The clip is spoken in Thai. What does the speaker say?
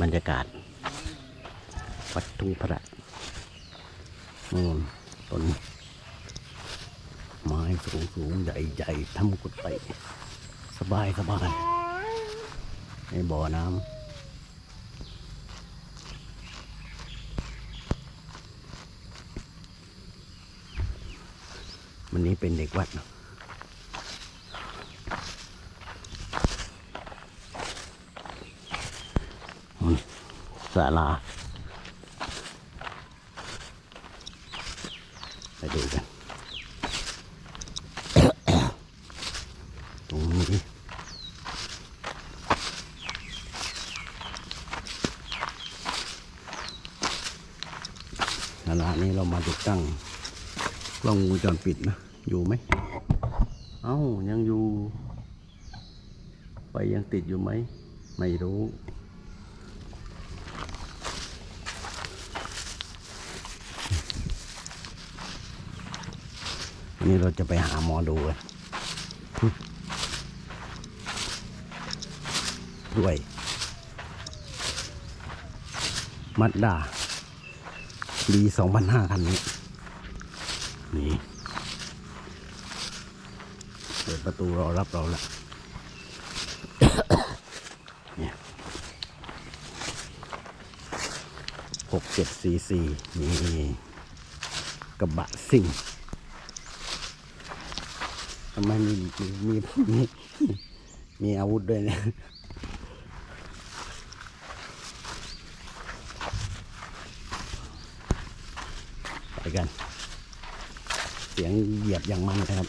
บรรยากาศ วัดทุ่งพระนู่นต้นไม้สูงสูงใหญ่ใหญ่ทำกุฏิสบายสบายในบ่อน้ำวันนี้เป็นเด็กวัด ศาลา ไปดูกัน ตรงนี้ศาลานี้เรามาติดตั้งกล้องวงจรปิดนะ อยู่ไหม เอ้า ยังอยู่ ไฟยังติดอยู่ไหม ไม่รู้ วันนี้เราจะไปหาหมอดูกันด้วย มัดดาปีสองพันห้าคันนี้ นี่เปิดประตูรอรับเราแล้วเนี่ยหกเจ็ดสี่สี่นี่กระบะซิ่งำไมมีมีมีมีมีอาวุธด้วยเนี่ยไปกัน เสียงเหยียบอย่างมันนะครับ